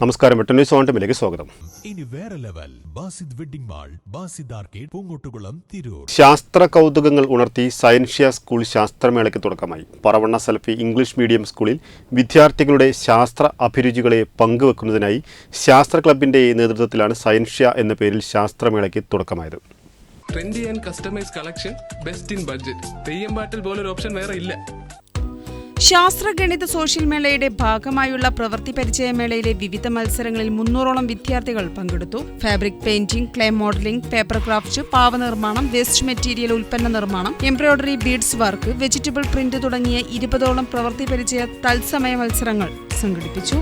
നമസ്കാരം. ന്യൂസ് സ്വാഗതം. ഇനി വേറെ level. Basid wedding mall Basid arcade Poongottukulam Tirur. ശാസ്ത്ര കൗതുകങ്ങൾ ഉണർത്തി സയൻഷ്യ സ്കൂൾ ശാസ്ത്രമേളയ്ക്ക് തുടക്കമായി. പറവണ്ണ സെൽഫി ഇംഗ്ലീഷ് മീഡിയം സ്കൂളിൽ വിദ്യാർത്ഥികളുടെ ശാസ്ത്ര അഭിരുചികളെ പങ്കുവെക്കുന്നതിനായി ശാസ്ത്ര ക്ലബിന്റെ നേതൃത്വത്തിലാണ് സയൻഷ്യ എന്ന പേരിൽ ശാസ്ത്രമേളയ്ക്ക് തുടക്കമായത്. Trendy and customise collection best in budget Theyyam പാട്ടിൽ പോലൊരു ഓപ്ഷൻ വേറെ ഇല്ല. ശാസ്ത്ര ഗണിത സോഷ്യൽ മേളയുടെ ഭാഗമായുള്ള പ്രവൃത്തി പരിചയ മേളയിലെ വിവിധ മത്സരങ്ങളിൽ മുന്നൂറോളം വിദ്യാർത്ഥികൾ പങ്കെടുത്തു. Fabric painting clay modelling paper craft പാവ നിർമ്മാണം വേസ്റ്റ് മെറ്റീരിയൽ ഉൽപ്പന്ന നിർമ്മാണം embroidery beads work vegetable print തുടങ്ങിയ ഇരുപതോളം പ്രവൃത്തി പരിചയ തത്സമയ മത്സരങ്ങൾ സംഘടിപ്പിച്ചു.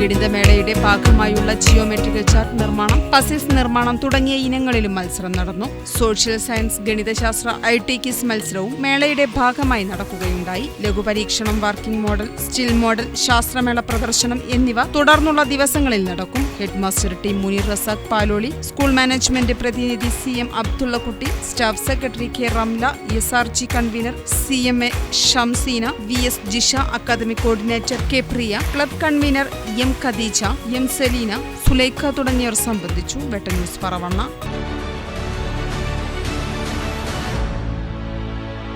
ഗണിതമേളയുടെ ഭാഗമായുള്ള ജിയോമെട്രിക്കൽ ചാർട്ട് നിർമ്മാണം പസിൽസ് നിർമ്മാണം തുടങ്ങിയ ഇനങ്ങളിലും മത്സരം നടന്നു. സോഷ്യൽ സയൻസ് ഗണിതശാസ്ത്ര ഐ ടി കിസ് മത്സരവും മേളയുടെ ഭാഗമായി നടക്കുകയുണ്ടായി. ലഘുപരീക്ഷണം വർക്കിംഗ് മോഡൽ സ്റ്റിൽ മോഡൽ ശാസ്ത്രമേള പ്രദർശനം എന്നിവ തുടർന്നുള്ള ദിവസങ്ങളിൽ നടക്കും. Headmaster T Muneer Razak Paloli school management പ്രതിനിധി C M Abdullakutty staff secretary K Ramla S R G convener C M A Shamseena V S Jisha academic coordinator K Priya club convener M Khadeeja M Seleena Sulaikha തുടങ്ങിയവർ സംബന്ധിച്ചു വെട്ട news Paravanna.